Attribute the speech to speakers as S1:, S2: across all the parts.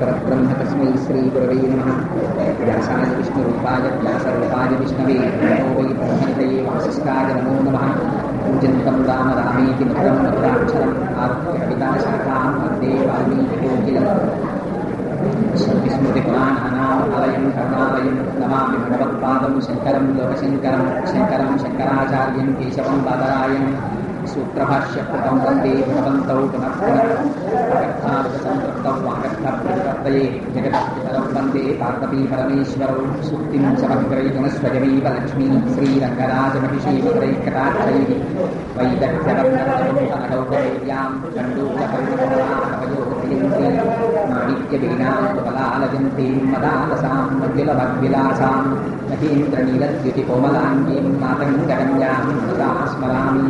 S1: परब्रह्म तस्मै श्रीगुरवे नमः। व्यासाय विष्णुरूपाय, व्यासरूपाय विष्णवे नमो वै ब्रह्मनितये वासिष्ठाय नमो नमः। पूजन्तं राम रामेति मधुरं मधुराक्षरम् आरुह्य कविताशाखां वंदे वाल्मीकिकोकिलम् स्मृतिपुराणानामालयं करुणालयं नमामि भगवत्पादं शङ्करं लोकशङ्करं शङ्करं शङ्कराचार्यं केशवं बादरायणं सूत्रभाष्यकृतं वंदे भगवन्तौ पुनः पुनः अगर्थार्थसम्पृक्तौ वागर्थप्रतिपत्तये जगदपितरौ वंदे पार्वती परमेश्वरौ सुक्तिं समग्रैगुणस्वयमेव लक्ष्मी श्रीरङ्गराजमहिषीवरैकटाक्षैः माणिक्यवीणां मदालसां मद्युलभग्विलासां महीन्द्रनीलद्युतिकोमलाङ्गीं मातङ्गकन्यां मनसा स्मरामि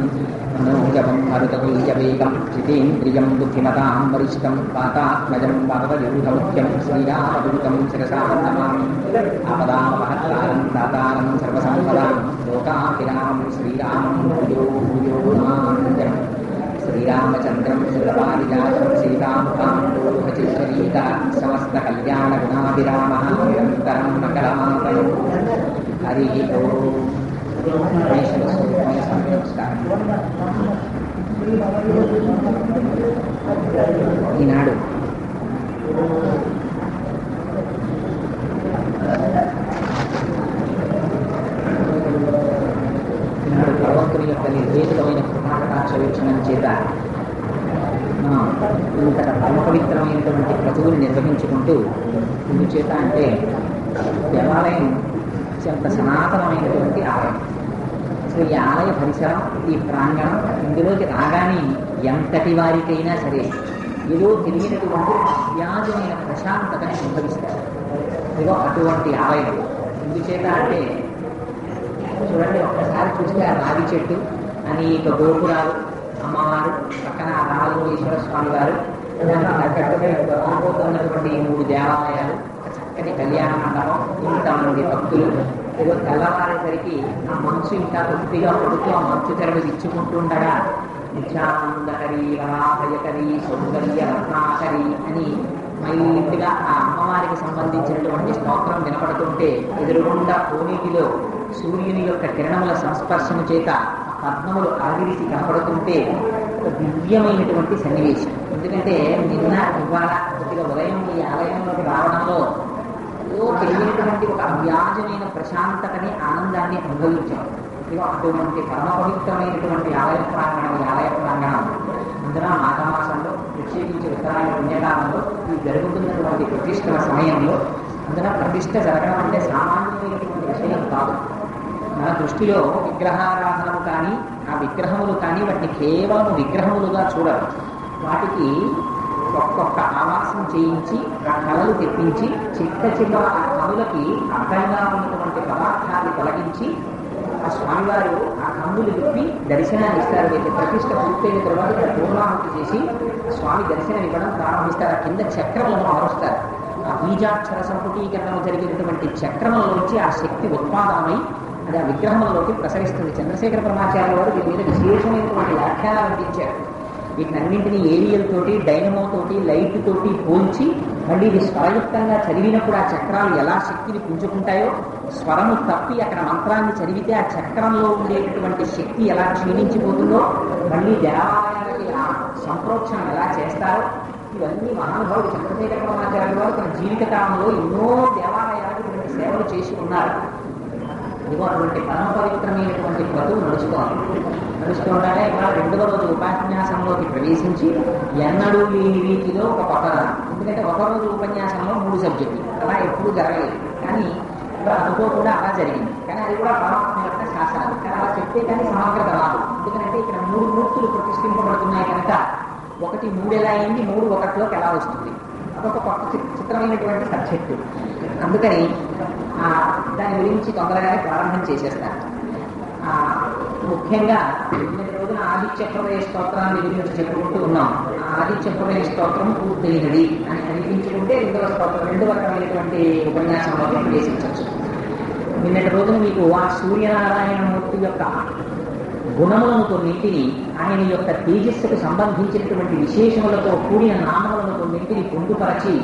S1: मनोजवं मरुतकुल्यवेगं जितेन्द्रियं बुद्धिमतां वरिष्ठं पातात्मजं वरदयूढमुख्यं श्रीरामदूतं शिरसा नमामि आपदामहत्तारं दातारं सर्वसम्पदां लोकाभिरामं श्रीरामं भूयो भूयो नमाम्यहम् श्रीरामचन्द्रं सुरपारिजातं सीतामुखाम्बोधचित्रीता समस्तकल्याणगुणाभिरामः निरन्तरं मङ्गलमापयो हरिः ओम् ఈనాడు ఈనాడు భగవంతుని యొక్క నిర్వేదితమైన కృపాకటాక్ష వీక్షణం చేత మనం ఇంతట పరమపవిత్రమైనటువంటి నిర్వహించుకుంటూ ఎందుచేత అంటే దేవాలయం అత్యంత సనాతనమైనటువంటి ఆలయం. అసలు ఈ ఆలయ పరిసరం ఈ ప్రాంగణం ఇందులోకి రాగానే ఎంతటి వారికైనా సరే ఏదో తెలియనటువంటి వ్యాజమైన ప్రశాంతతని అనుభవిస్తారు. ఇదిగో అటువంటి ఆలయం. ఎందుచేత అంటే చూడండి ఒక్కసారి చూస్తే ఆ రావి చెట్టు అనేక గోపురాలు అమ్మవారు పక్కన రామలింగేశ్వర స్వామి గారు తగ్గట్టుగా రాబోతున్నటువంటి ఈ మూడు దేవాలయాలు చక్కని కళ్యాణ మండపం ఇంతమంది భక్తులు. ఏదో తెల్లవారేసరికి ఆ మంచు ఇంకా కొద్దిగా పడుతూ ఆ మంచు తెరలు ఇచ్చుకుంటుండగా నిత్యానందకరి వరాభయకరి సౌందర్య రత్నాకరి అని మైలిగా ఆ అమ్మవారికి సంబంధించినటువంటి స్తోత్రం వినపడుతుంటే ఎదురుగుండా కోనీటిలో సూర్యుని యొక్క కిరణముల సంస్పర్శము చేత పద్మములు ఆవిరిసి కనపడుతుంటే ఒక దివ్యమైనటువంటి సన్నివేశం. ఎందుకంటే నిన్న ఇవాళ కొద్దిగా ఉదయం ఈ ఆలయంలోకి రావడంలో ఏదో తెలియనటువంటి ఒక అవ్యాజమైన ప్రశాంతతని ఆనందాన్ని అనుభవించాం. అటువంటి పరమ పవిత్రమైనటువంటి ఆలయ ప్రాంగణం ఈ ఆలయ ప్రాంగణం. అందున మాఘమాసంలో ప్రత్యేకించి ఉత్తరాయణ పుణ్యకాలంలో ఈ జరుగుతున్నటువంటి ప్రతిష్టల సమయంలో అందున ప్రతిష్ట జరగడం అంటే సామాన్యమైనటువంటి విషయం కాదు. నా దృష్టిలో విగ్రహారాధనము కానీ ఆ విగ్రహములు కానీ వాటిని కేవలం విగ్రహములుగా చూడరు. వాటికి ఒక్కొక్క ఆవాసం చేయించి ఆ కళలు తెప్పించి చిట్ట చిన్న ఆ కనులకి అడ్డంగా ఉన్నటువంటి పదార్థాన్ని తొలగించి ఆ స్వామివారు ఆ కన్నులు విప్పి దర్శనాన్ని ఇస్తారు. అయితే ప్రతిష్ట పూర్తయిన తర్వాత ఇక్కడ పూర్ణాహుతి చేసి స్వామి దర్శనం ఇవ్వడం ప్రారంభిస్తారు. ఆ కింద చక్రములను మారుస్తారు. ఆ బీజాక్షర సంపుటీకరణం జరిగినటువంటి చక్రములలోంచి ఆ శక్తి ఉత్పాదనమై అది ఆ విగ్రహంలోకి ప్రసరిస్తుంది. చంద్రశేఖర పరమాచార్య వారు దీని మీద విశేషమైనటువంటి వ్యాఖ్యానాలు అందించారు. వీటినన్నింటినీ ఏరియల్ తోటి డైనమో తోటి లైట్ తోటి పోల్చి మళ్ళీ ఇది స్వరయుక్తంగా చదివినప్పుడు ఆ చక్రాలు ఎలా శక్తిని పుంజుకుంటాయో స్వరము తప్పి అక్కడ మంత్రాన్ని చదివితే ఆ చక్రంలో ఉండేటటువంటి శక్తి ఎలా క్షీణించిపోతుందో మళ్ళీ దేవాలయానికి ఆ సంప్రోక్షణం ఎలా చేస్తారో ఇవన్నీ మహానుభావుడు చంద్రశేఖర పరమాచార్య వారు తన జీవితకాలంలో ఎన్నో దేవాలయాలకు సేవలు చేసి ఉన్నారు. ఇదిగో అటువంటి పరమ పవిత్రమైనటువంటి క్రతువు నడుచుకోవాలి. నడుస్తుండగా ఇక్కడ రెండవ రోజు ఉపన్యాసంలోకి ప్రవేశించి ఎన్నడూ లేని రీతిలో ఒక కొత్త ఎందుకంటే ఒక రోజు ఉపన్యాసంలో మూడు సబ్జెక్టులు. అలా ఎప్పుడూ జరగలేదు. కానీ ఇప్పుడు అనుకోకుండా అలా జరిగింది. కానీ అది కూడా పరమాత్మ యొక్క శాసనాలు కానీ అలా చెప్తే కానీ సమగ్రత రాదు. ఎందుకంటే ఇక్కడ మూడు మూర్తులు ప్రతిష్ఠింపబడుతున్నాయి కనుక ఒకటి మూడు ఎలా అయింది? మూడు ఒకటిలోకి ఎలా వస్తుంది? అదొక కొత్త చిత్రమైనటువంటి సబ్జెక్టు. అందుకని గురించి తొందరగానే ప్రారంభం చేసేస్తాను ఆ, ముఖ్యంగా నిన్నటి రోజున ఆదిత్య హృదయ స్తోత్రాన్ని గురించి చెప్పుకుంటూ ఉన్నాం. ఆ ఆదిత్య హృదయ స్తోత్రం పూర్తయినది అని అనిపించుకుంటే రెండవ స్తోత్రం రెండవ రకమైనటువంటి ఉపన్యాసంలో ప్రవేశించవచ్చు. నిన్నటి రోజున మీకు ఆ సూర్యనారాయణ మూర్తి యొక్క గుణములను కొన్నింటిని ఆయన యొక్క తేజస్సుకు సంబంధించినటువంటి విశేషములతో కూడిన నామములను కొన్నింటిని పొందుపరచి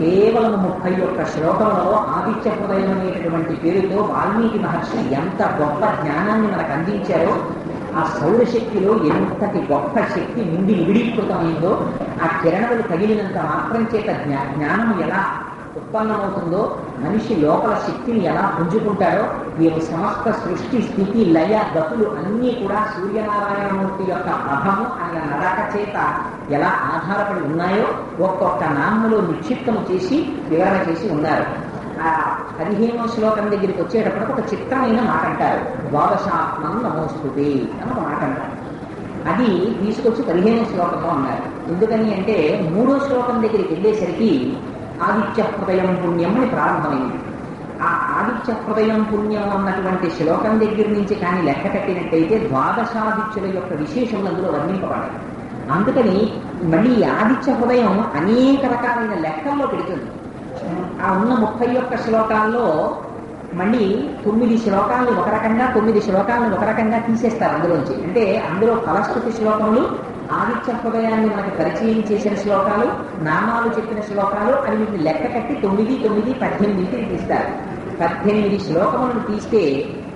S1: కేవలం ముప్పై ఒక్క శ్లోకములలో ఆదిత్య హృదయం అనేటటువంటి పేరుతో వాల్మీకి మహర్షి ఎంత గొప్ప జ్ఞానాన్ని మనకు అందించారో ఆ సౌరశక్తిలో ఎంతటి గొప్ప శక్తి నుండి నివిడీకృతమైందో ఆ కిరణములు తగిలినంత మాత్రం చేత జ్ఞా జ్ఞానం ఎలా ఉత్పన్నమవుతుందో మనిషి లోపల శక్తిని ఎలా పుంజుకుంటాడో యొక్క సమస్త సృష్టి స్థితి లయ గతులు అన్నీ కూడా సూర్యనారాయణమూర్తి యొక్క అభము ఆయన నడక చేత ఎలా ఆధారపడి ఉన్నాయో ఒక్కొక్క నామములో నిక్షిప్తము చేసి వివరణ చేసి ఉన్నారు. ఆ పదిహేనో శ్లోకం దగ్గరికి వచ్చేటప్పుడు ఒక చిత్రమైన మాట అంటారు. ద్వాదశాత్మం నమోస్తుతే అని ఒక మాట అంటారు. అది తీసుకొచ్చి పదిహేనో శ్లోకంలో ఉన్నారు ఎందుకని అంటే మూడో శ్లోకం దగ్గరికి వెళ్ళేసరికి ఆదిత్య హృదయం పుణ్యం అని ప్రారంభమైంది. ఆ ఆదిత్య హృదయం పుణ్యం అన్నటువంటి శ్లోకం దగ్గర నుంచి కానీ లెక్క కట్టినట్టయితే ద్వాదశాదిత్యుల యొక్క విశేషములు అందులో వర్ణింపబడాలి అందుకని మళ్ళీ ఆదిత్య హృదయం అనేక రకాలైన లెక్కల్లో పెడుతుంది. ఆ ఉన్న ముప్పై ఒక్క శ్లోకాల్లో మళ్ళీ తొమ్మిది శ్లోకాలను ఒక రకంగా తొమ్మిది శ్లోకాలను ఒక రకంగా తీసేస్తారు అందులోంచి. అంటే అందులో ఫలశ్రుతి శ్లోకములు ఆదిత్య హృదయాన్ని మనకు పరిచయం చేసిన శ్లోకాలు నామాలు చెప్పిన శ్లోకాలు అని వీటిని లెక్క కట్టి తొమ్మిది తొమ్మిది పద్దెనిమిదికి తీస్తారు పద్దెనిమిది శ్లోకములను తీస్తే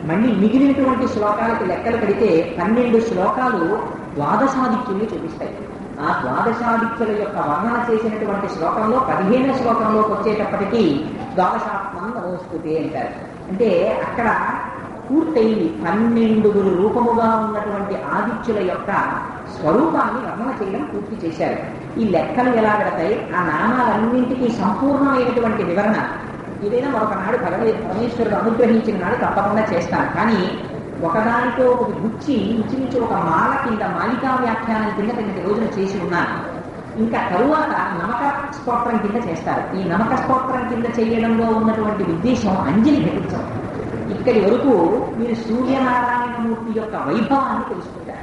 S1: మళ్ళీ మిగిలినటువంటి శ్లోకాలకు లెక్కలు కడితే పన్నెండు శ్లోకాలు ద్వాదశాదిత్యుల్ని చూపిస్తాయి. ఆ ద్వాదశాదిత్యుల యొక్క వర్ణన చేసినటువంటి శ్లోకంలో పదిహేను శ్లోకంలోకి వచ్చేటప్పటికీ ద్వాదశాత్మం నమోస్తుతే అంటారు. అంటే అక్కడ పూర్తయింది. పన్నెండుగురు రూపముగా ఉన్నటువంటి ఆదిత్యుల యొక్క స్వరూపాన్ని వర్ణన చేయడం పూర్తి చేశారు. ఈ లెక్కలు ఎలా పెడతాయి? ఆ నామాలన్నింటికీ సంపూర్ణమైనటువంటి వివరణ. ఏదైనా మరొక నాడు భగవే పరమేశ్వరుడు అనుగ్రహించిన నాడు తప్పకుండా చేస్తాను. కానీ ఒకదానితో ఒక గుచ్చి ఇంచుమించు ఒక మాల కింద మాలికా వ్యాఖ్యానం కింద నిన్నటి రోజున చేసి ఉన్నాను. ఇంకా తరువాత నమక స్తోత్రం కింద చేస్తారు. ఈ నమక స్తోత్రం కింద చేయడంలో ఉన్నటువంటి ఉద్దేశం అంజలి ఘటించడం. ఇక్కడి వరకు మీరు సూర్యనారాయణమూర్తి యొక్క వైభవాన్ని తెలుసుకుంటారు.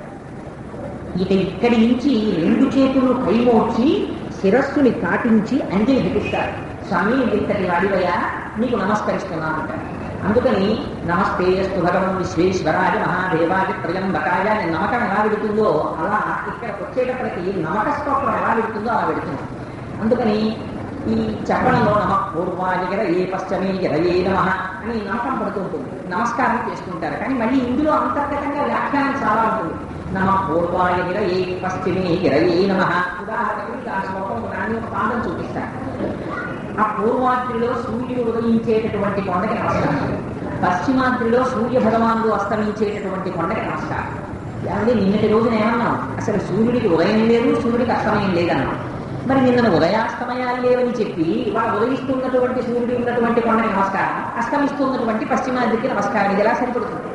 S1: ఇక ఇక్కడి నుంచి రెండు చేతులు కైమోడ్చి శిరస్సుని కాటించి అంజలి ఘటిస్తారు స్వామి ఇంతటి వాడివయ్యా నీకు నమస్కరిస్తున్నాను. అంటారు అందుకని నమస్తే అస్తు భగవన్ విశ్వేశ్వరాజ మహాదేవాది త్రయంబకాయ అని నమకం ఎలా పెడుతుందో అలా ఇక్కడికి వచ్చేటప్పటికి నమక స్తోత్రం ఎలా పెడుతుందో అలా పెడుతుంది అందుకని ఈ చెప్పడంలో నమ పూర్వాజగర ఏ పశ్చమే ఎరయే నమ అని నమ్మకం పడుతుంటుంది నమస్కారం చేసుకుంటారు కానీ మళ్ళీ ఇందులో అంతర్గతంగా వ్యాఖ్యానం చాలా ఉంటుంది. నమ పూర్వాయగిర ఏ పశ్చిమే ఇరయే నమ? ఉదాహరణకి ఆ శ్లోకం దాన్ని ఒక పాదం చూపిస్తాను ఆ పూర్వాద్రిలో సూర్యుడు ఉదయించేటటువంటి కొండకి నమస్కారం. పశ్చిమాద్రిలో సూర్య భగవానుడు అస్తమించేటటువంటి కొండకి నమస్కారం. ఏమంటే నిన్నటి రోజున ఏమన్నాం అసలు సూర్యుడికి ఉదయం లేదు సూర్యుడికి అస్తమయం లేదన్నాం మరి నిన్న ఉదయాస్తమయాలేవని చెప్పి ఇవాళ ఉదయిస్తున్నటువంటి సూర్యుడు ఉన్నటువంటి కొండకి నమస్కారం అస్తమిస్తున్నటువంటి పశ్చిమాదికి నమస్కారం ఇది ఎలా సరిపడుతుంది?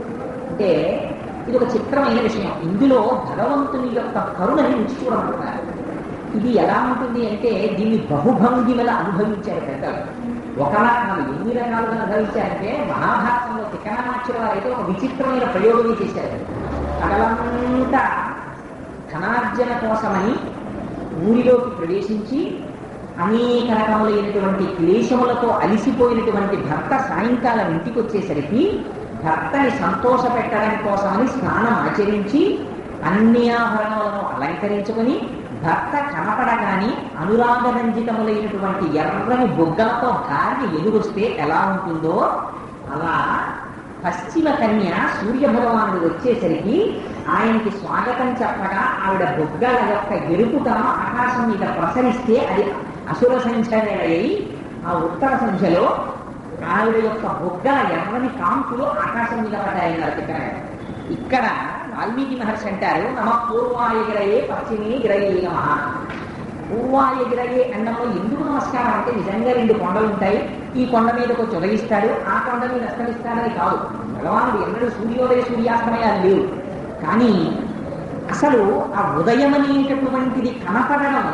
S1: అంటే ఇది ఒక చిత్రమైన విషయం. ఇందులో భగవంతుని యొక్క కరుణని రుచి చూడమంటున్నారు. ఇది ఎలా ఉంటుంది అంటే దీన్ని బహుభంగిమల అనుభవించారు పెద్దలు. ఒక రకాలు ఎన్ని రకాలుగా అనుభవించారంటే మహాభారతంలో తికనామాక్షుల వారైతే ఒక విచిత్రమైన ప్రయోగమే చేశారు. పగలంతా ధనార్జన కోసమని ఊరిలోకి ప్రవేశించి అనేక రకములైనటువంటి క్లేశములతో అలిసిపోయినటువంటి భర్త సాయంకాలం ఇంటికి వచ్చేసరికి భర్తని సంతోషపెట్టడం కోసమని స్నానం ఆచరించి అన్ని ఆభరణములను అలంకరించుకొని భర్త కనపడగాని అనురాగరంజితములైనటువంటి ఎర్రని బొగ్గలతో భార్య ఎదురొస్తే ఎలా ఉంటుందో? అలా పశ్చిమ కన్య సూర్య భగవానుడు వచ్చేసరికి ఆయనకి స్వాగతం చెప్పగా ఆవిడ బొగ్గల యొక్క ఎరుపుతనం ఆకాశం మీద ప్రసరిస్తే అది అసుర సంఖ్యలై ఆ ఉత్తర సంఖ్యలో ఆవిడ యొక్క బొగ్గల ఎర్రని కాంతులు ఆకాశం మీద పడ్డాయన్నారు ఇక్కడ ఇక్కడ వాల్మీకి మహర్షి అంటారు నమ పూర్వాయగ్రయే పశ్చిమే గ్రయే నమ. పూర్వాయగిరయే అన్నంలో ఎందుకు నమస్కారం అంటే నిజంగా రెండు కొండలు ఉంటాయి. ఈ కొండ మీదకు వచ్చి ఉదయిస్తాడు ఆ కొండ మీద అస్తమిస్తాడని కాదు. భగవానుడు ఎన్నడూ సూర్యోదయ సూర్యాస్తమయాలు లేవు. కానీ అసలు ఆ ఉదయం అనేటటువంటిది కనపడడం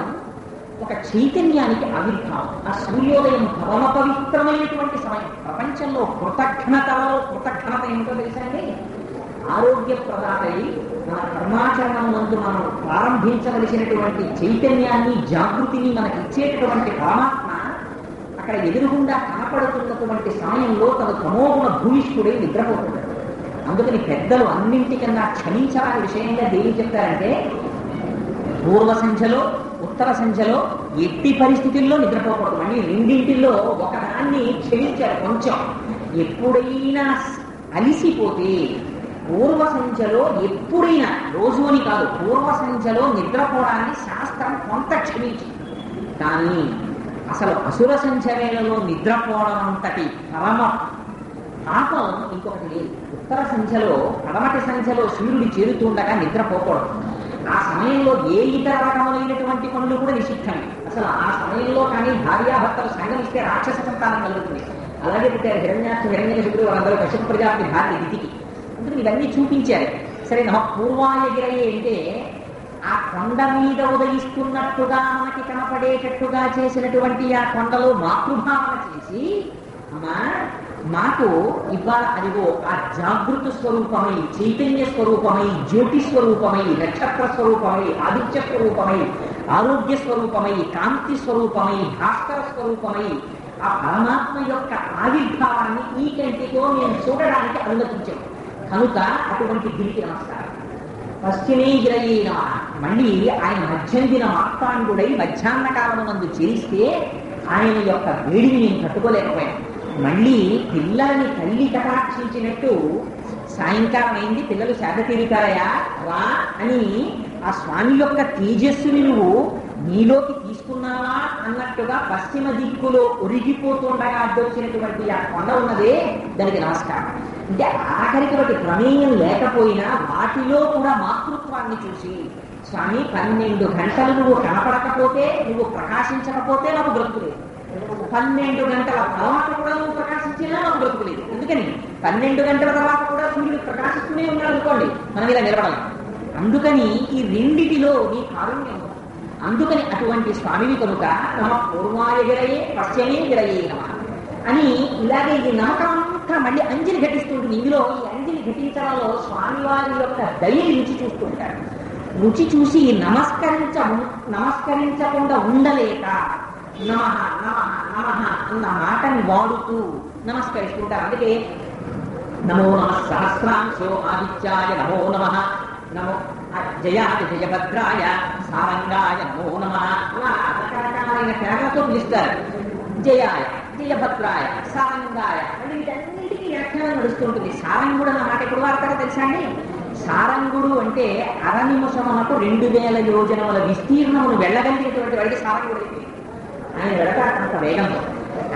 S1: ఒక చైతన్యానికి ఆవిర్భావం. ఆ సూర్యోదయం పరమ పవిత్రమైనటువంటి సమయం. ప్రపంచంలో కృతజ్ఞతలో కృతజ్ఞత ఏమిటో తెలుసా ఆరోగ్య ప్రదాతయి మన కర్మాచరణం నందు మనం ప్రారంభించవలసినటువంటి చైతన్యాన్ని జాగృతిని మనకి ఇచ్చేటటువంటి పరమాత్మ అక్కడ ఎదురుగుండా కనపడుతున్నటువంటి సమయంలో తన తమోగుణ భూయిష్ఠుడై నిద్రపోతున్నాడు. అందుకని పెద్దలు అన్నింటికన్నా క్షమించాలని విషయంగా దేవి చెప్తారంటే పూర్వ సంఖ్యలో ఉత్తర సంఖ్యలో ఎట్టి పరిస్థితుల్లో నిద్రపోకూడదు. మళ్ళీ రెండింటిలో ఒకదాన్ని క్షమించారు కొంచెం. ఎప్పుడైనా అలిసిపోతే పూర్వ సంఖ్యలో ఎప్పుడైనా రోజు అని కాదు పూర్వ సంఖ్యలో నిద్రపోవడాన్ని శాస్త్రం కొంత క్షమించింది. కానీ అసలు అసుర సంచరేలలో నిద్రపోవడం అంతటి పరమ పాపం ఇంకొకటి లేదు. ఉత్తర సంఖ్యలో పడమటి సంఖ్యలో సూర్యుడు చేరుతుండగా నిద్రపోకూడదు. ఆ సమయంలో ఏ ఇతర రకములైనటువంటి పనులు కూడా నిషిద్ధమే. అసలు ఆ సమయంలో కానీ భార్యాభర్తలు సంగమిస్తే రాక్షస సంతానం కలుగుతుంది. అలాగే పుట్టారు హిరణ్యాక్ష హిరణ్య శుక్రుడు వాళ్ళందరూ కశ్యప ప్రజాపతి భార్య దితికి అందుకని ఇవన్నీ చూపించారు. సరే నా పూర్వాయగిరయ్యే అంటే ఆ కొండ మీద ఉదయిస్తున్నట్టుగా మనకి కనపడేటట్టుగా చేసినటువంటి ఆ కొండలో మాతృభావన చేసి అమ్మా మాకు ఇవాళ అదిగో ఆ జాగృత స్వరూపమై చైతన్య స్వరూపమై జ్యోతి స్వరూపమై నక్షత్ర స్వరూపమై ఆదిత్య స్వరూపమై ఆరోగ్య స్వరూపమై కాంతి స్వరూపమై భాస్కర స్వరూపమై ఆ పరమాత్మ యొక్క ఆవిర్భావాన్ని ఈ కంటితో నేను చూడడానికి అనుమతించాను. కనుక అటువంటి గిరికి నమస్కారం. పశ్చిమే మళ్ళీ ఆయన మధ్యందిన మార్తాండుడై మధ్యాహ్న కాలమునందు చేరిస్తే ఆయన యొక్క వేడిని నేను తట్టుకోలేకపోయాను. మళ్ళీ పిల్లల్ని తల్లి కటాక్షించినట్టు సాయంకాలం అయింది పిల్లలు సేద తీరుతారయా రా అని ఆ స్వామి యొక్క తేజస్సుని నువ్వు నీలోకి తీసుకున్నావా అన్నట్టుగా పశ్చిమ దిక్కులో ఒరిగిపోతుండగా అడ్డొచ్చినటువంటి ఆ కొండ ఉన్నదే దానికి నమస్కారం అంటే ఆఖరికి ఒకటి ప్రమేయం లేకపోయినా వాటిలో కూడా మాతృత్వాన్ని చూసి స్వామి పన్నెండు గంటలు నువ్వు కనపడకపోతే నువ్వు ప్రకాశించకపోతే నాకు బ్రతుకులేదు పన్నెండు గంటల తర్వాత కూడా నువ్వు ప్రకాశించినా మనం బ్రతుకులేదు. ఎందుకని పన్నెండు గంటల తర్వాత కూడా సూర్యుడు ప్రకాశిస్తూనే ఉన్నాడు అనుకోండి మనం ఇలా నిలబడాలి. అందుకని ఈ రెండిటిలో నీ కారుణ్యం అందుకని అటువంటి స్వామిని కనుక నమ పూర్వాయగిరయే పశ్చిమే గిరయే నమ అని ఇలాగే ఈ నమ్మకం అంతా మళ్ళీ అంజలి ఘటిస్తుంటుంది. ఇందులో ఈ అంజలి ఘటించడంలో స్వామివారి యొక్క దయని రుచి చూస్తుంటారు రుచి చూసి నమస్కరించ నమస్కరించకుండా ఉండలేక నమ నమ నమ అన్న మాటని వాడుతూ నమస్కరిస్తుంటారు. అందుకే నమో నమ సహస్రాంశో ఆదిత్యాయ నమో నమ. నమో జయాయ జయభద్రాయ సారంగాయ నమో నమ. రకరకాలైన పేర్లతో పిలుస్తారు. జయాయ జయభద్రాయ సారంగాయ. అంటే వీటన్నిటికీ వ్యాఖ్యానం నడుస్తుంటుంది సారంగుడు అన్న మాట ఎప్పుడు వాడతారో తెలుసా అండి? సారంగుడు అంటే అర నిమిషమునకు రెండు వేల యోజనముల విస్తీర్ణమును వెళ్ళగలిగినటువంటి వాడికి సారంగుడు ఆయన వెళతాడు అంత వేగం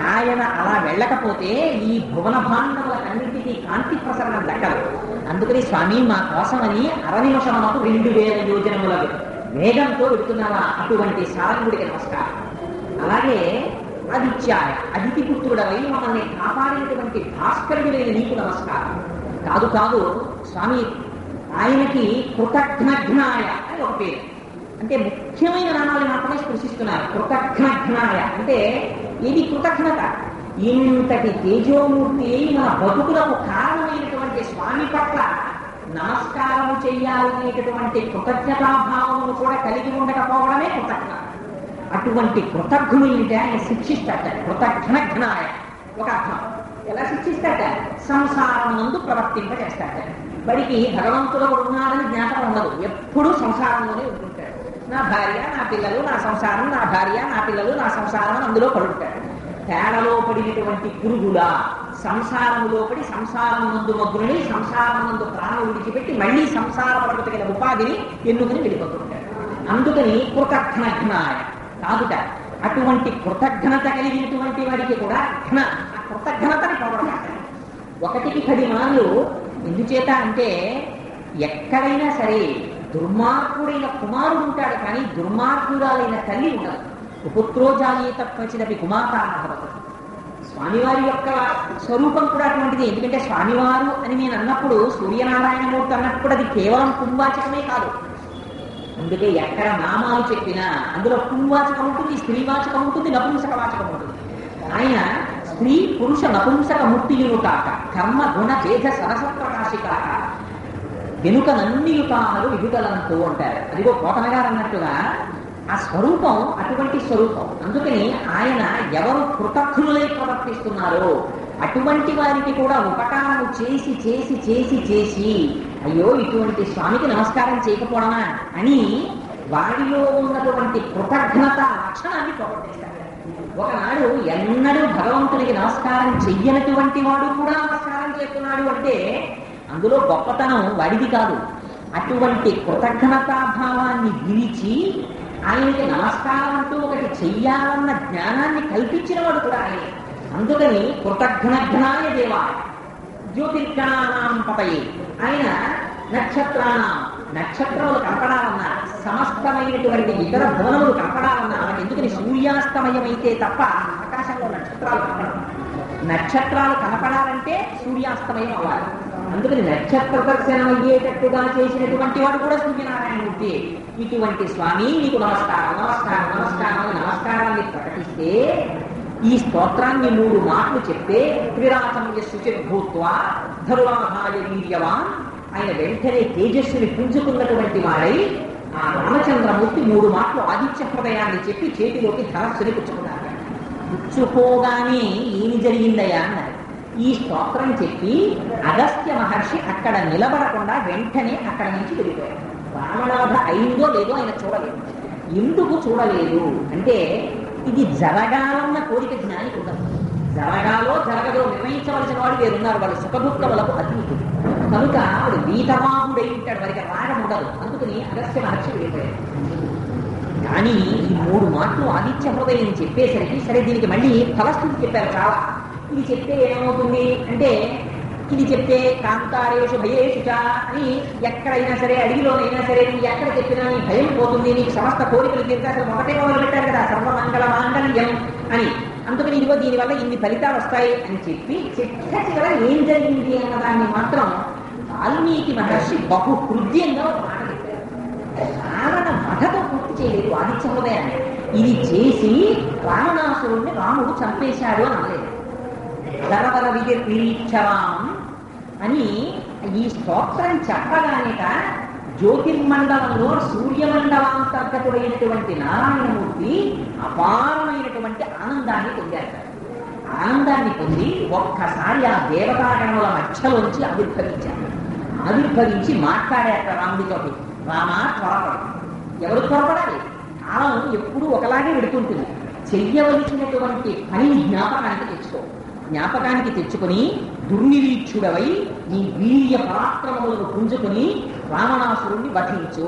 S1: ఆయన అలా వెళ్ళకపోతే ఈ భువన భాండములకన్నిటికీ కాంతి ప్రసరణ దక్కదు అందుకని స్వామి మా కోసమని అర నిమిషమునకు రెండు వేల యోజనములకు వేగంతో వెళుతున్నావా అటువంటి సారంగుడికి నమస్కారం. అలాగే ఆదిత్యాయ అదితి పుత్రుడవై మమ్మల్ని కాపాడినటువంటి భాస్కరుడైన నీకు నమస్కారం. కాదు కాదు స్వామి ఆయనకి కృతజ్ఞాయ అని ఒక పేరు. అంటే ముఖ్యమైన నామాలు మాత్రమే స్పృశిస్తున్నారు. కృతజ్ఞాయ అంటే ఇది కృతజ్ఞత? ఇంతటి తేజోమూర్తి మన బతుకులకు కారణమైనటువంటి స్వామి పట్ల నమస్కారము చెయ్యాలనేటటువంటి కృతజ్ఞతాభావమును కూడా కలిగి ఉండకపోవడమే కృతజ్ఞత. అటువంటి కృతజ్ఞులంటే ఆయన శిక్షిస్తాట కృతజ్ఞజ్ఞాయ ఒక అర్థం. ఎలా శిక్షిస్తాట సంసారం నందు ప్రవర్తింపజేస్తాట వాడికి భగవంతుడు ఉన్నారని జ్ఞాపకం ఉండదు. ఎప్పుడూ సంసారంలోనే ఉంటుంది. నా భార్య నా పిల్లలు నా సంసారం నా భార్య నా పిల్లలు నా సంసారం అందులో పడుంటాడు తేడలో పడినటువంటి పురుగుల సంసారములో పడి సంసారం నందు మగ్గుని సంసారం నందు ప్రాణం విడిచిపెట్టి మళ్ళీ సంసార పడగల ఉపాధిని ఎన్నుకుని వెళ్ళిపోతుంటాడు అందుకని కృతజ్ఞజ్ఞాయ. కాదుట అటువంటి కృతజ్ఞత కలిగినటువంటి వాడికి కూడా ఘన ఆ కృతజ్ఞతని పొగడమాట ఒకటికి పది మార్లు ఎందుచేత అంటే ఎక్కడైనా సరే దుర్మార్గుడైన కుమారుడు ఉంటాడు కానీ దుర్మార్గురాలైన తల్లి ఉండదు. పుత్రోజాయేత క్వచిదపి కుమార్త స్వామివారి యొక్క స్వరూపం కూడా అటువంటిది. ఎందుకంటే స్వామివారు అని నేను అన్నప్పుడు సూర్యనారాయణమూర్తి అన్నప్పుడు అది కేవలం కుంభాచకమే కాదు. అందుకే ఎక్కడ నామాలు చెప్పినా అందులో కుంభాచకం ఉంటుంది స్త్రీవాచకం ఉంటుంది నపుంసక వాచకం ఉంటుంది. ఆయన స్త్రీ పురుష నపుంసక ముట్టియును కాక కర్మ గుణ భేద సరసప్రకాశి కాక వెనుక నన్నియుతాలు విభుతలంతో అంటారు. అదిగో కోటన గారు అన్నట్టుగా ఆ స్వరూపం అటువంటి స్వరూపం. అందుకని ఆయన ఎవరు కృతజ్ఞులై ప్రవర్తిస్తున్నారో అటువంటి వారికి కూడా ఉపకారం చేసి చేసి చేసి చేసి అయ్యో ఇటువంటి స్వామికి నమస్కారం చేయకపోవడమా అని వారిలో ఉన్నటువంటి కృతజ్ఞత లక్షణాన్ని ప్రవర్తిస్తారు ఒకనాడు ఎన్నడూ భగవంతునికి నమస్కారం చెయ్యనటువంటి వాడు కూడా నమస్కారం చేస్తున్నాడు అంటే అందులో గొప్పతనం వాడిది కాదు. అటువంటి కృతజ్ఞతాభావాన్ని విరిచి ఆయనకి నమస్కారం అంటూ ఒకటి చెయ్యాలన్న జ్ఞానాన్ని కల్పించిన వాడు కూడా ఆయన. అందుకని కృతజ్ఞజ్ఞాయ దేవా జ్యోతిర్గణానాం పతయే. ఆయన నక్షత్రానాం నక్షత్రములు కనపడాలన్నా సమస్తమైనటువంటి ఇతర భువనములు కనపడాలన్నా మనకి ఎందుకని సూర్యాస్తమయమైతే తప్ప ఆకాశంలో నక్షత్రాలు కనపడాలి నక్షత్రాలు కనపడాలంటే సూర్యాస్తమయం అవ్వాలి. అందుకని నక్షత్ర దర్శనం అయ్యేటట్టుగా చేసినటువంటి వాడు కూడా సూర్యనారాయణమూర్తి. ఇటువంటి స్వామి నీకు నమస్కారం నమస్కారం నమస్కారం నమస్కారాన్ని ప్రకటిస్తే ఈ స్తోత్రాన్ని మూడు మాటలు చెప్తే త్రిరాచమ్య శుచిర్భూత్వ ధరువాహాయ వీర్యవాన్ ఆయన వెంటనే తేజస్సుని పుంజుకున్నటువంటి వాడై ఆ రామచంద్రమూర్తి మూడు మాటలు ఆదిత్య హృదయాన్ని చెప్పి చేతిలోకి ధనస్సుని పుచ్చుకున్నారు పుచ్చుకోగానే ఏమి జరిగిందయ్యా అన్నారు ఈ స్తోత్రం చెప్పి అగస్త్య మహర్షి అక్కడ నిలబడకుండా వెంటనే అక్కడ నుంచి వెళ్ళిపోయారు వామనాథ అయిందో లేదో ఆయన చూడలేదు. ఎందుకు చూడలేదు? అంటే ఇది జరగాలన్న కోరిక జ్ఞానికి ఉండదు. జరగాలో జరగదో నిర్ణయించవలసిన వాడు వేరున్నారు. వాళ్ళు సుఖదుఖములకు అతీతుడు కనుక వాడు వీతమాహుడై ఉంటాడు. వారికి రాగం ఉండదు. అందుకని అగస్త్య మహర్షి వెళ్ళిపోయారు కానీ ఈ మూడు మాటలు ఆదిత్య హృదయం చెప్పేసరికి సరే దీనికి మళ్ళీ ఫలస్థితి చెప్పారు చాలా. ఇది చెప్తే ఏమవుతుంది? అంటే ఇది చెప్తే కాంతారేషు భయేషు చ అని ఎక్కడైనా సరే అడిగిలోనైనా సరే నువ్వు ఎక్కడ చెప్పినా నీ భయం పోతుంది నీకు సమస్త కోరికలు తీరుతా అసలు మొదటే మొదలు పెట్టారు కదా సర్వమంగళ మాంగళ్యం అని. అందుకని ఇదిగో దీనివల్ల ఇన్ని ఫలితాలు వస్తాయి అని చెప్పి చిట్ట చివర ఏం జరిగింది అన్నదాన్ని మాత్రం వాల్మీకి మహర్షి బహు హృదయంగా ఒక మాట చెప్పారు. రావణ మఠతో పూర్తి చేయలేదు ఆదిత్య హృదయాన్ని. ఇది చేసి రావణాసురుణ్ణి రాముడు చంపేశాడు అని అనలేదు. ధరవర విరీక్షరాం అని ఈ స్తోత్రం చెప్పగానేట జ్యోతిర్మండలంలో సూర్యమండలాంతర్గతుడైనటువంటి నారాయణమూర్తి అపారమైనటువంటి ఆనందాన్ని పొందారు. ఆనందాన్ని పొంది ఒక్కసారి ఆ దేవతాగణముల మధ్యలోంచి ఆవిర్భవించారు. ఆవిర్భవించి మాట్లాడారు రాముడితో రామా త్వరపడు ఎవరు త్వరపడాలి? కాలం ఎప్పుడూ ఒకలాగే పెడుతుంటుంది చెయ్యవలసినటువంటి పని జ్ఞాపకానికి జ్ఞాపకానికి తెచ్చుకొని దుర్నిరీక్షుడవై నీ వీర్య పరాక్రమములను పుంజుకొని రావణాసురుణ్ణి వధించు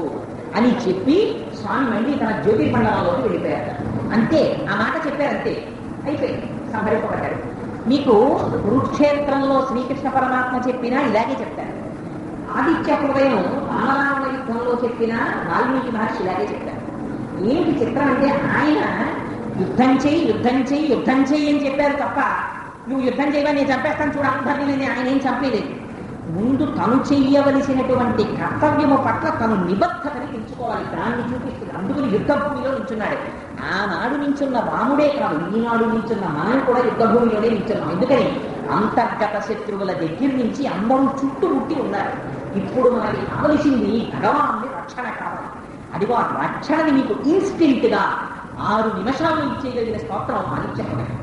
S1: అని చెప్పి స్వామి మళ్ళీ తన జ్యోతిర్మండలంలోకి వెళ్ళిపోయారు. అంతే ఆ మాట చెప్పారు అంతే. అయిపోయింది. సంహరింపబడ్డాడు. మీకు కురుక్షేత్రంలో శ్రీకృష్ణ పరమాత్మ చెప్పినా ఇలాగే చెప్తారు. ఆదిత్య హృదయం రామరావణ యుద్ధంలో చెప్పిన వాల్మీకి మహర్షి ఇలాగే చెప్తారు. ఏంటి చిత్రం అంటే ఆయన యుద్ధం చేయి యుద్ధం చేయి యుద్ధం చేయి అని చెప్పారు తప్ప నువ్వు యుద్ధం చేయవా నేను చంపేస్తాను చూడ అందరినీ నేను ఆయన ఏం చంపలేదు ముందు తను చెయ్యవలసినటువంటి కర్తవ్యము పట్ల తను నిబద్ధతని పెంచుకోవాలి దాన్ని చూపిస్తుంది. అందుకని యుద్ధ భూమిలో నించున్నాడు. ఆనాడు నించున్న రాముడే కాదు ఈనాడు నించున్న మనం కూడా యుద్ధ భూమిలోనే నించున్నాం. ఎందుకని? అంతర్గత శత్రువుల దగ్గర నుంచి అందరూ చుట్టుముట్టి ఉన్నారు. ఇప్పుడు మనకి కావలసింది భగవాన్ని రక్షణ కావాలి. అదిగో ఆ రక్షణని మీకు ఇన్స్టింట్గా ఆరు నిమిషాలు ఇచ్చేయగలిగిన స్తోత్రం అని హృదయం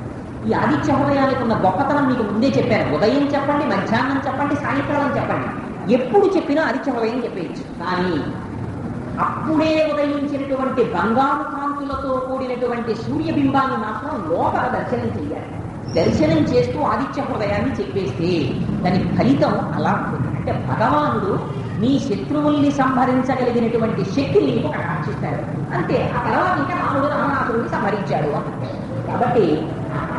S1: ఈ ఆదిత్య హృదయానికి ఉన్న గొప్పతనం మీకు ముందే చెప్పాను. ఉదయం చెప్పండి మధ్యాహ్నం చెప్పండి సాయంకాలం చెప్పండి. ఎప్పుడు చెప్పినా ఆదిత్య హృదయం చెప్పేయచ్చు. కానీ అప్పుడే ఉదయించినటువంటి బంగారు కాంతులతో కూడినటువంటి సూర్యబింబాన్ని మాత్రం లోపల దర్శనం చేయాలి దర్శనం చేస్తూ ఆదిత్య హృదయాన్ని చెప్పేస్తే దాని ఫలితం అలా ఉంటుంది. అంటే భగవానుడు నీ శత్రువుల్ని సంహరించగలిగినటువంటి శక్తిని నీకు కటాక్షిస్తాడు అంతే. ఆ తర్వాత ఇంకా రాముడు రావణాసురుడిని సంహరించాడు. కాబట్టి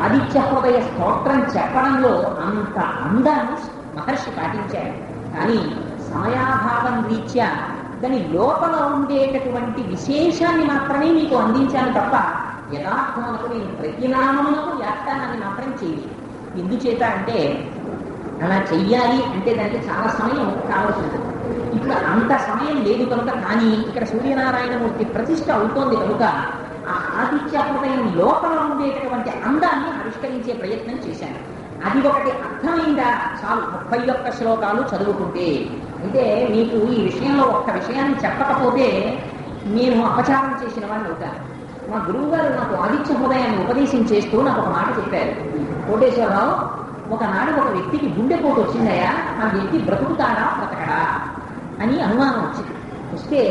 S1: ఆదిత్య హృదయ స్తోత్రం చెప్పడంలో అంత అందాన్ని మహర్షి పాటించాడు. కానీ సమయాభావం రీత్యా దాని లోపల ఉండేటటువంటి విశేషాన్ని మాత్రమే మీకు అందించాను తప్ప యథార్థములకు నేను ప్రతినామములకు వ్యాఖ్యానాన్ని మాత్రం చేయలేదు. ఎందుచేత అంటే అలా చెయ్యాలి అంటే దానికి చాలా సమయం కావాల్సింది ఇక్కడ ఇప్పుడు అంత సమయం లేదు కనుక కానీ ఇక్కడ సూర్యనారాయణమూర్తి ప్రతిష్ట అవుతోంది కనుక ఆ ఆదిత్య హృదయం లోపల ఉండేటటువంటి అందాన్ని ఆవిష్కరించే ప్రయత్నం చేశాను. అది ఒకటి అర్థమైందా? చాలు ముప్పై ఒక్క శ్లోకాలు చదువుకుంటే. అయితే మీకు ఈ విషయంలో ఒక్క విషయాన్ని చెప్పకపోతే నేను అపచారం చేసిన వాడిని అవుతాను మా గురువు గారు నాకు ఆదిత్య హృదయాన్ని ఉపదేశం చేస్తూ నాకు ఒక మాట చెప్పారు. కోటేశ్వరరావు ఒకనాడు ఒక వ్యక్తికి గుండెపోటు వచ్చిందయా ఆ వ్యక్తి బ్రతుకుతాడా బ్రతకడా అని అనుమానం వచ్చింది. వస్తే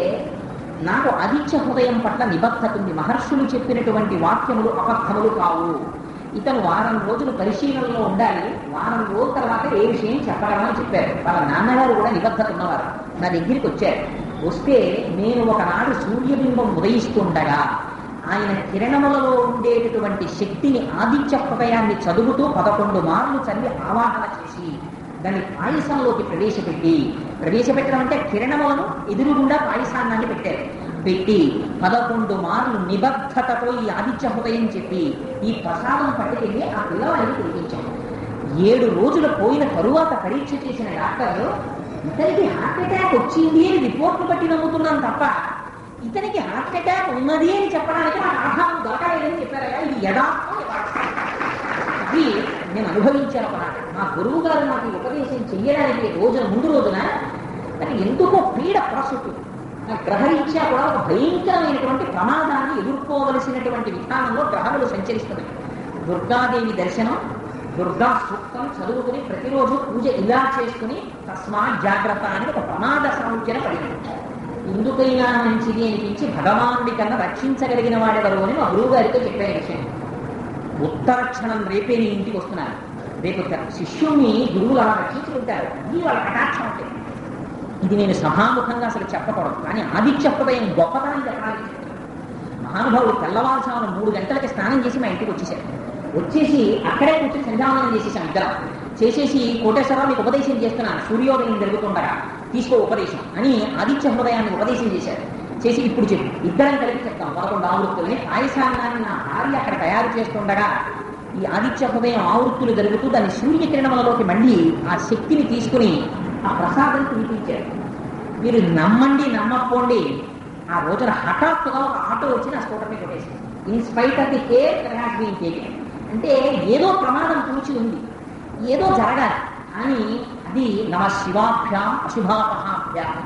S1: నాకు ఆదిత్య హృదయం పట్ల నిబద్ధత ఉంది మహర్షులు చెప్పినటువంటి వాక్యములు అబద్ధములు కావు. ఇతను వారం రోజులు పరిశీలనలో ఉండాలి. వారం రోజుల తర్వాత ఏ విషయం చెప్పగలమని చెప్పారు. వాళ్ళ నాన్నగారు కూడా నిబద్ధత ఉన్నవారు. నా దగ్గరికి వచ్చారు. వస్తే నేను ఒకనాడు సూర్యబింబం ఉదయిస్తుండగా ఆయన కిరణములలో ఉండేటటువంటి శక్తిని ఆదిత్య హృదయాన్ని చదువుతూ పదకొండు మార్లు చదివి ఆవాహన చేసి దాన్ని పాయసంలోకి ప్రవేశపెట్టి ప్రవేశపెట్టడం అంటే కిరణములను ఎదురుగుండా పాయసాన్నాన్ని పెట్టారు. పెట్టి పదకొండు మార్లు నిబద్ధతతో ఈ ఆదిత్య హృదయం చెప్పి ఈ ప్రసాదం పట్టుకెళ్ళి ఆ పిల్లవాడిని తినిపించాం ఏడు రోజులు పోయిన తరువాత పరీక్ష చేసిన డాక్టర్ ఇతనికి హార్ట్ అటాక్ వచ్చింది అని రిపోర్ట్లు బట్టి నమ్ముతున్నాను తప్ప ఇతనికి హార్ట్ అటాక్ ఉన్నది అని చెప్పడానికి నాకు ఆధారం దొరకలేదని చెప్పారయ్యా ఇది యథార్థం అది నేను అనుభవించాను ఒకనాడు మా గురువు గారు నాకు ఉపదేశం చెయ్యడానికి రోజున ముందు రోజున నాకు ఎందుకో పీడ ప్రసుతుంది నా గ్రహరీత్యా కూడా ఒక భయంకరమైనటువంటి ప్రమాదాన్ని ఎదుర్కోవలసినటువంటి విధానంలో గ్రహములు సంచరిస్తున్నాయి. దుర్గాదేవి దర్శనం దుర్గా సూక్తం చదువుకుని ప్రతిరోజు పూజ ఇలా చేసుకుని తస్మా జాగ్రత్త అని ఒక ప్రమాద సముద్రం పడింది. ఎందుకైనా మంచిది అనిపించి భగవానుడి కన్నా రక్షించగలిగిన వాడెవరు అని మా గురువు గారితో చెప్పే విషయం. ఉత్తరక్షణం రేపే నీ ఇంటికి వస్తున్నాను. రేపు శిష్యుణ్ణి గురువులు అలా ఉంటారు ఇది వాళ్ళ కటాక్షం ఇది నేను సభాముఖంగా అసలు చెప్పకూడదు కానీ ఆదిత్య హృదయం గొప్పతనం చెప్పడానికి మహానుభావుడు తెల్లవారుజామున మూడు గంటలకి స్నానం చేసి మా ఇంటికి వచ్చేసారు వచ్చేసి అక్కడే కూర్చొని సంధ్యావనం చేసేసాం ఇద్దరం. చేసేసి కోటేశ్వరరావు నీకు ఉపదేశం చేస్తున్నాను. సూర్యోదయం జరుగుతుండగా తీసుకో ఉపదేశం అని ఆదిత్య హృదయాన్ని ఉపదేశం చేశారు. చేసి ఇప్పుడు చెప్పు. ఇద్దరం కలిపి చెప్తాం. పదకొండు ఆవృత్తుల్ని పాయసాన్నాన్ని నా భార్య అక్కడ తయారు చేస్తుండగా ఈ ఆదిత్య హృదయం ఆవృత్తులు జరుగుతూ దాన్ని సూర్యకిరణములలోకి మళ్ళీ ఆ శక్తిని తీసుకుని ఆ ప్రసాదం తినిపించారు. మీరు నమ్మండి నమ్మకపోండి ఆ రోజున హఠాత్తుగా ఒక ఆటో వచ్చి నా స్కూటర్ని కొట్టేసింది in spite of the care has been taken అంటే ఏదో ప్రమాదం తూచి ఉంది. ఏదో జరగాలి. అని అది నమ శివాభ్యాం అశుభాపహాభ్యాం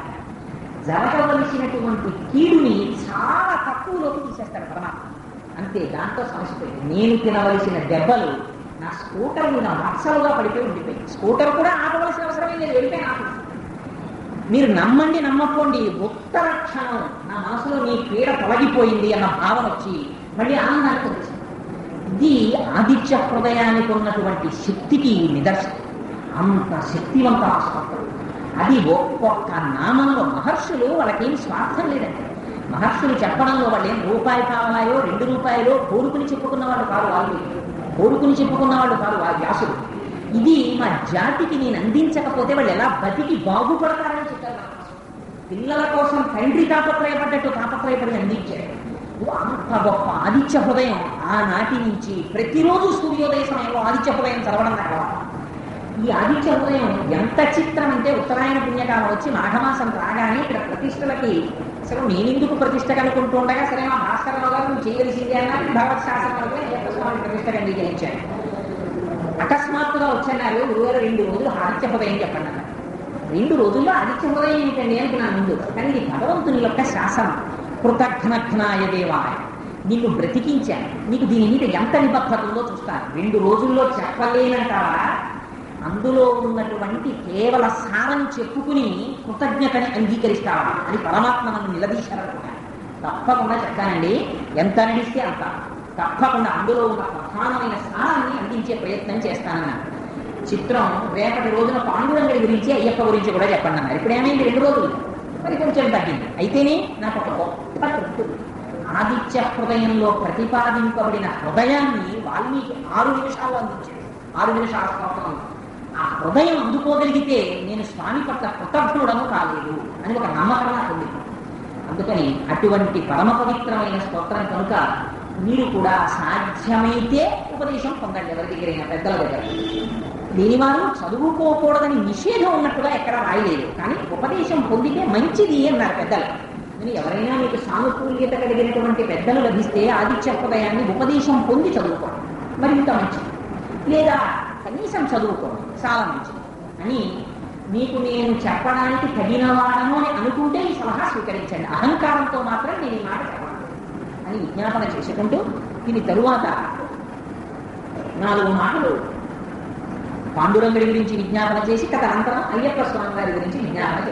S1: జరగవలసినటువంటి కీడుని చాలా తక్కువలోకి తీసేస్తాడు పరమాత్మ. అంతే దాంతో సమస్య నేను తినవలసిన దెబ్బలు నా స్కూటర్ మీద మత్సలుగా పడిపోయి ఉండిపోయింది స్కూటర్ కూడా ఆపవలసిన అవసరమే లేదు వెళ్ళిపోయి మీరు నమ్మండి నమ్మకండి ఉత్తర క్షణం నా మనసులో నీ క్రీడ తొలగిపోయింది అన్న భావన వచ్చి మళ్ళీ ఆనందానికి వచ్చింది ఇది ఆదిత్య హృదయానికి ఉన్నటువంటి శక్తికి నిదర్శనం. అంత శక్తివంత ఆస్పత్రులు అది ఒక్కొక్క నామంలో మహర్షులు వాళ్ళకేం స్వార్థం లేదండి. మహర్షులు చెప్పడంలో వాళ్ళు ఏం రూపాయి కావాలాయో రెండు రూపాయలో కోరుకుని చెప్పుకున్న వాళ్ళు కాదు వాళ్ళు. కోరుకుని చెప్పుకున్న వాళ్ళు కాదు ఆ వ్యాసుడు. ఇది మా జాతికి నేను అందించకపోతే వాళ్ళు ఎలా బతికి బాగుపడతారని చెప్పారు పిల్లల కోసం తండ్రి తాపత్రయపడ్డట్టు తాపత్రయపడి అందించారు అంత గొప్ప ఆదిత్య హృదయం ఆనాటి నుంచి ప్రతిరోజు సూర్యోదయ సమయంలో ఆదిత్య హృదయం చదవడం నాకు ఈ ఆదిత్య హృదయం ఎంత చిత్రం అంటే ఉత్తరాయణ పుణ్యకాలం వచ్చి మాఘమాసం రాగానే ఇక్కడ ప్రతిష్టలకి అసలు నేనెందుకు ప్రతిష్ట కనుకుంటూ ఉండగా సరే మా భాస్కరరావు గారు నువ్వు చేయవలసిందే అన్నారు భగవత్ శాస్త్రం వల్ల ప్రతిష్టకు అంగీకరించాను. అకస్మాత్తుగా వచ్చన్నారు గురుగారు రెండు రోజులు ఆదిత్య హృదయం చెప్పండి రెండు రోజుల్లో ఆదిత్య హృదయం ఏంటండి అనుకున్నాను ముందు. కానీ ఇది భగవంతుని యొక్క శాసనం కృతఘ్నఘ్నాయ దేవాయ నిన్ను బ్రతికించాను. నీకు దీని మీద ఎంత నిబద్ధత ఉందో చూస్తాను. రెండు రోజుల్లో చెప్పలేనంటావా? అందులో ఉన్నటువంటి కేవల సారం చెప్పుకుని కృతజ్ఞతని అంగీకరిస్తావా? అని పరమాత్మ నన్ను నిలదీశారనుకున్నాను తప్పకుండా చెప్తానండి. ఎంత నడిస్తే అంత. తప్పకుండా అందులో ఉన్న ప్రధానమైన సారాన్ని అందించే ప్రయత్నం చేస్తానన్నాను చిత్రం రేపటి రోజున పాండురంగడి గురించి అయ్యప్ప గురించి కూడా చెప్పండి అన్నారు. ఇప్పుడు ఏమైంది? రెండు రోజులు. మరి కొంచెం తగ్గింది. అయితేనే నాకు ఒక గొప్ప తృప్తి. ఆదిత్య హృదయంలో ప్రతిపాదింపబడిన హృదయాన్ని వాల్మీకి ఆరు నిమిషాలు అందించాడు. ఆరు నిమిషాల స్తోత్రం ఆ హృదయం అందుకోగలిగితే నేను స్వామి పట్ల కృతజ్ఞుడను కాలేదు అని ఒక నమ్మకం ఉంది. అందుకని అటువంటి పరమ పవిత్రమైన స్తోత్రం కనుక మీరు కూడా సాధ్యమైతే ఉపదేశం పొందండి ఎవరి దగ్గరైనా పెద్దల దగ్గర. దీని వారు చదువుకోకూడదని నిషేధం ఉన్నట్టుగా ఎక్కడ రాయలేదు. కానీ ఉపదేశం పొందితే మంచిది అన్నారు పెద్దలు. కానీ ఎవరైనా మీకు సానుకూల్యత కలిగినటువంటి పెద్దలు లభిస్తే ఆదిత్యపదయాన్ని ఉపదేశం పొంది చదువుకోండి. మరింత మంచిది. లేదా కనీసం చదువుకోండి. చాలా మంచిది. అని మీకు నేను చెప్పడానికి తగినవాడను అని అనుకుంటే ఈ సలహా స్వీకరించండి. అహంకారంతో మాత్రం నేను ఈ మాట చెప్పను. అని విజ్ఞాపన చేసుకుంటూ దీని తరువాత నాలుగు మాటలు పాండురంగుడి గురించి విజ్ఞాపన చేసి తదనంతరం అయ్యప్ప స్వామి గారి గురించి విజ్ఞాపన